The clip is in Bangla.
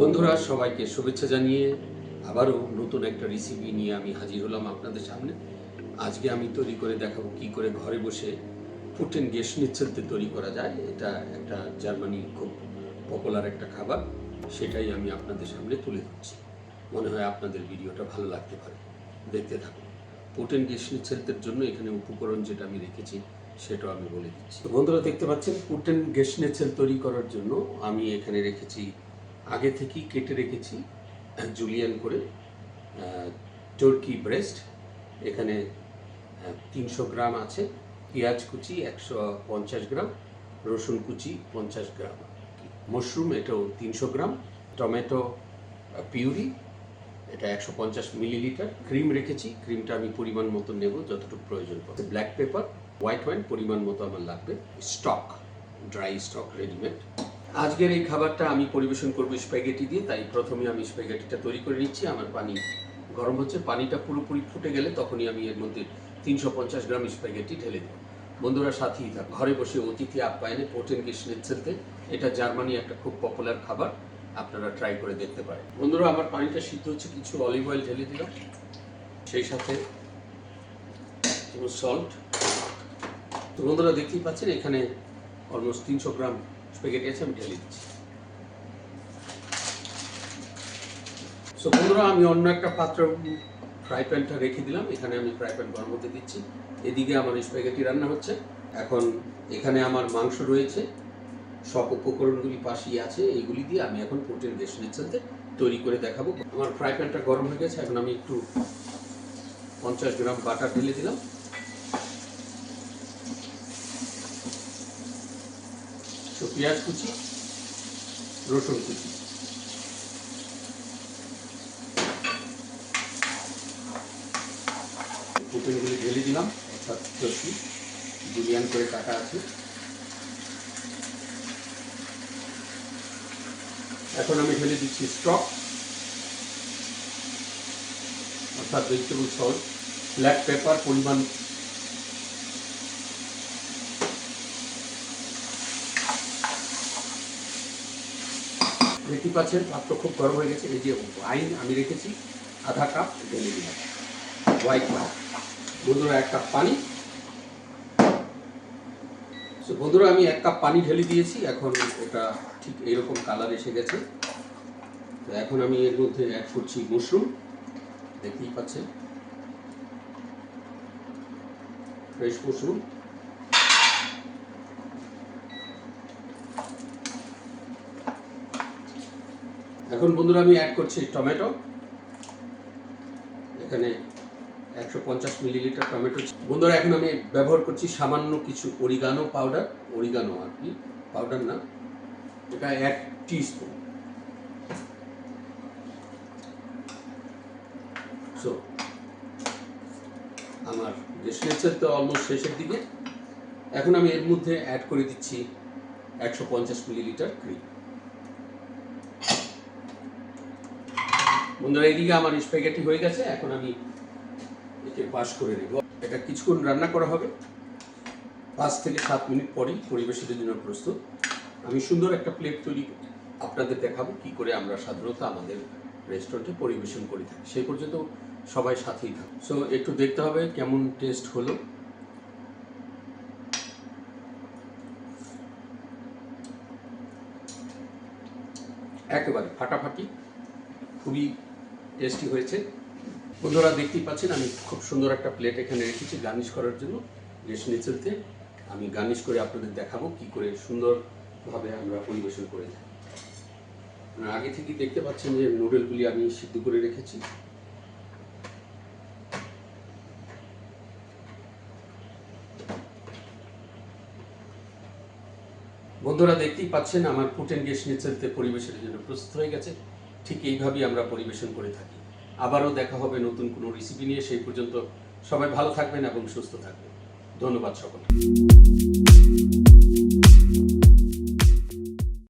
বন্ধুরা, সবাইকে শুভেচ্ছা জানিয়ে আবারও নতুন একটা রেসিপি নিয়ে আমি হাজির হলাম আপনাদের সামনে। আজকে আমি তৈরি করে দেখাবো কি করে ঘরে বসে ফুটেন গেস নিচ্ছেলতে তৈরি করা যায়। এটা একটা জার্মানি খুব পপুলার একটা খাবার, সেটাই আমি আপনাদের সামনে তুলে ধরছি। মনে হয় আপনাদের ভিডিওটা ভালো লাগতে পারে। দেখতে থাকুন। পুটেন গেস নিচ্ছেলতের জন্য এখানে উপকরণ যেটা আমি রেখেছি, সেটাও আমি বলে দিচ্ছি। বন্ধুরা, দেখতে পাচ্ছেন পুটেন গেস নেচেল তৈরি করার জন্য আমি এখানে রেখেছি আগে থেকেই কেটে রেখেছি, জুলিয়ান করে টর্কি ব্রেস্ট এখানে তিনশো গ্রাম আছে, পেঁয়াজ কুচি একশো পঞ্চাশ গ্রাম, রসুন কুচি পঞ্চাশ গ্রাম মশরুম এটাও তিনশো গ্রাম, টমেটো পিউরি, এটা একশো পঞ্চাশ মিলিলিটার ক্রিম রেখেছি ক্রিমটা আমি পরিমাণ মতো নেব যতটুকু প্রয়োজন পড়ে ব্ল্যাক পেপার হোয়াইট ওয়াইন পরিমাণ মতো আমার লাগবে। স্টক ড্রাই স্টক রেডিমেড আজকের এই খাবারটা আমি পরিবেশন করব স্প্যাগেটি দিয়ে, তাই প্রথমে আমি স্প্যাগেটিটা তৈরি করে নিচ্ছি। আমার পানি গরম হচ্ছে, পানিটা পুরোপুরি ফুটে গেলে তখনই আমি এর মধ্যে তিনশো পঞ্চাশ গ্রাম স্প্যাগেটি ঢেলে দেবো। বন্ধুরা, সাথেই থাক। ঘরে বসে অতিথি আপ্যায়নে পোটেন গেসনেচ্ছেলতে এটা জার্মানি একটা খুব পপুলার খাবার, আপনারা ট্রাই করে দেখতে পারেন। বন্ধুরা, আমার পানিটা সিদ্ধ হচ্ছে, কিছু অলিভ অয়েল ঢেলে দিলাম। সেই সাথে সল্ট তো বন্ধুরা, দেখতেই পাচ্ছেন, এখানে অলমোস্ট তিনশো গ্রাম স্প্যাগেটি আছে, আমি ঢেলে দিচ্ছি। সো বন্ধুরা, আমি অন্য একটা পাত্র ফ্রাই প্যানটা রেখে দিলাম। এখানে আমি ফ্রাই প্যান গরম হতে দিচ্ছি। এদিকে আমার স্প্যাগেটি রান্না হচ্ছে। এখন এখানে আমার মাংস রয়েছে। সব উপকরণগুলি পাশেই আছে। এইগুলি দিয়ে আমি এখন প্রোটিন সাথে তৈরি করে দেখাবো। আমার ফ্রাই প্যানটা গরম হয়ে গেছে। এখন আমি একটু পঞ্চাশ গ্রাম বাটার ঢেলে দিলাম। পেঁয়াজ কুচি, রসুন কুচি। পুটিনগুলি ঢেলে দিলাম অর্থাৎ চর্চি জুলিয়ান করে কাটা আছে। এখন আমি ঢেলে দিচ্ছি স্টক, অর্থাৎ ভেজিটেবল সল্ট ব্ল্যাক পেপার পরিমাণ দেখতে পাচ্ছেন পাত্র খুব গরম হয়ে গেছে এই যে ওয়াইন আমি রেখেছি আধা কাপ ঢেলে দিলাম হোয়াইট ওয়াইন বন্ধুরা এক কাপ পানি। So, বন্ধুরা আমি এক কাপ পানি ঢেলে দিয়েছি এখন ওটা ঠিক এইরকম কালার এসে গেছে। তো এখন আমি এর মধ্যে অ্যাড করছি মাশরুম দেখতেই পাচ্ছেন। ফ্রেশ মাশরুম এখন বন্ধুরা আমি অ্যাড করছি টমেটো। এখানে একশো পঞ্চাশ মিলিলিটার টমেটো বন্ধুরা, এখন আমি ব্যবহার করছি সামান্য কিছু অরিগানো পাউডার অরিগানো আর কি? পাউডার না। এটা এক টিস্পুন সো আমার ডেস্টিনেশন তো অলমোস্ট শেষের দিকে। এখন আমি এর মধ্যে অ্যাড করে দিচ্ছি একশো পঞ্চাশ মিলিলিটার ক্রিম বন্ধুরা, এদিকে আমার স্প্যাগেটি হয়ে গেছে, এখন আমি একে পাস করে নেব। এটা কিছুক্ষণ রান্না করা হবে। পাঁচ থেকে সাত মিনিট পরেই পরিবেশের জন্য প্রস্তুত, আমি সুন্দর একটা প্লেট তৈরি আপনাদের দেখাবো কি করে আমরা সাধারণত আমাদের রেস্টুরেন্টে পরিবেশন করে থাকি। সেই পর্যন্ত সবাই সাথেই থাকুন। সো একটু দেখতে হবে কেমন টেস্ট হলো। একেবারে ফাটাফাটি, খুবই টেস্টি হয়েছে। বন্ধুরা দেখতেই পাচ্ছেন, আমি খুব সুন্দর একটা প্লেট এখানে রেখেছি গার্নিশ করার জন্য। রেশমি চলতে আমি গার্নিশ করে আপনাদের দেখাবো কি করে সুন্দরভাবে আমরা পরিবেশন করে থাকি। আগে থেকেই দেখতে পাচ্ছেন যে নুডলগুলি আমি সিদ্ধ করে রেখেছি। বন্ধুরা দেখতেই পাচ্ছেন, আমার পুটেন গেস নেচারতে পরিবেশের জন্য প্রস্তুত হয়ে গেছে। ঠিক এইভাবেই আমরা পরিবেশন করে থাকি। আবারও দেখা হবে নতুন কোনো রেসিপি নিয়ে। সেই পর্যন্ত সবাই ভালো থাকবেন এবং সুস্থ থাকবেন। ধন্যবাদ সকলকে।